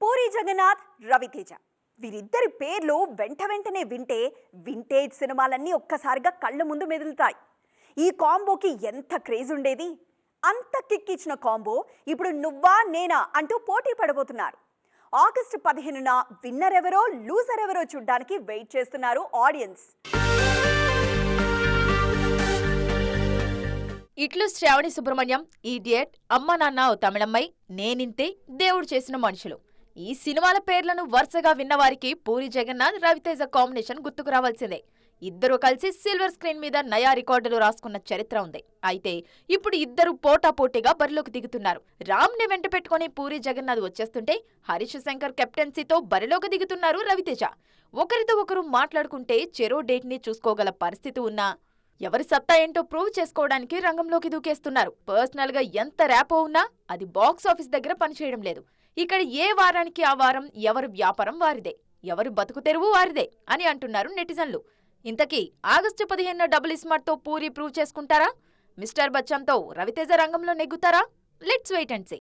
పూరి జగన్నాథ్ రవితేజ వీరిద్దరి పేర్లు వెంట వెంటనే వింటే వింటేజ్ సినిమాలన్నీ ఒక్కసారిగా కళ్ళ ముందు మెదులుతాయి. ఈ కాంబోకి ఎంత క్రేజ్ ఉండేది? అంత కిక్కిచ్చిన కాంబో ఇప్పుడు నువ్వా నేనా అంటూ పోటీ పడబోతున్నారు. ఆగస్టు పదిహేనున విన్నర్ ఎవరో లూజర్ ఎవరో చూడ్డానికి వెయిట్ చేస్తున్నారు ఆడియన్స్ ఇట్లు శ్రావణి సుబ్రహ్మణ్యం ఈడియట్ అమ్మ నాన్న ఓ తమిళమ్మాయి నేనింతే దేవుడు చేసిన మనుషులు. ఈ సినిమాల పేర్లను వరుసగా విన్నవారికి పూరి జగన్నాథ్ రవితేజ కాంబినేషన్ గుర్తుకు రావాల్సిందే. ఇద్దరు కలిసి సిల్వర్ స్క్రీన్ మీద నయా రికార్డులు రాసుకున్న చరిత్ర ఉంది. అయితే ఇప్పుడు ఇద్దరు పోటాపోటీగా బరిలోకి దిగుతున్నారు. రామ్ని వెంట పెట్టుకుని పూరి జగన్నాథ్ వచ్చేస్తుంటే హరీష్ శంకర్ కెప్టెన్సీతో బరిలోకి దిగుతున్నారు రవితేజ. ఒకరితో ఒకరు మాట్లాడుకుంటే చెరో డేట్ని చూసుకోగల పరిస్థితి ఉన్నా ఎవరి సత్తా ఏంటో ప్రూవ్ చేసుకోవడానికి రంగంలోకి దూకేస్తున్నారు. పర్సనల్గా ఎంత ర్యాపో ఉన్నా అది బాక్స్ ఆఫీస్ దగ్గర పనిచేయడం లేదు. ఇక్కడ ఏ వారానికి ఆ వారం ఎవరి వ్యాపారం వారిదే. ఎవరి బతుకు తెరువు వారిదే అని అంటున్నారు నెటిజన్లు. ఇంతకీ ఆగస్టు పదిహేను డబుల్ ఇస్మార్ట్తో పూరి ప్రూవ్ చేసుకుంటారా? మిస్టర్ బచ్చన్తో రవితేజ రంగంలో నెగ్గుతారా? Let's wait and see.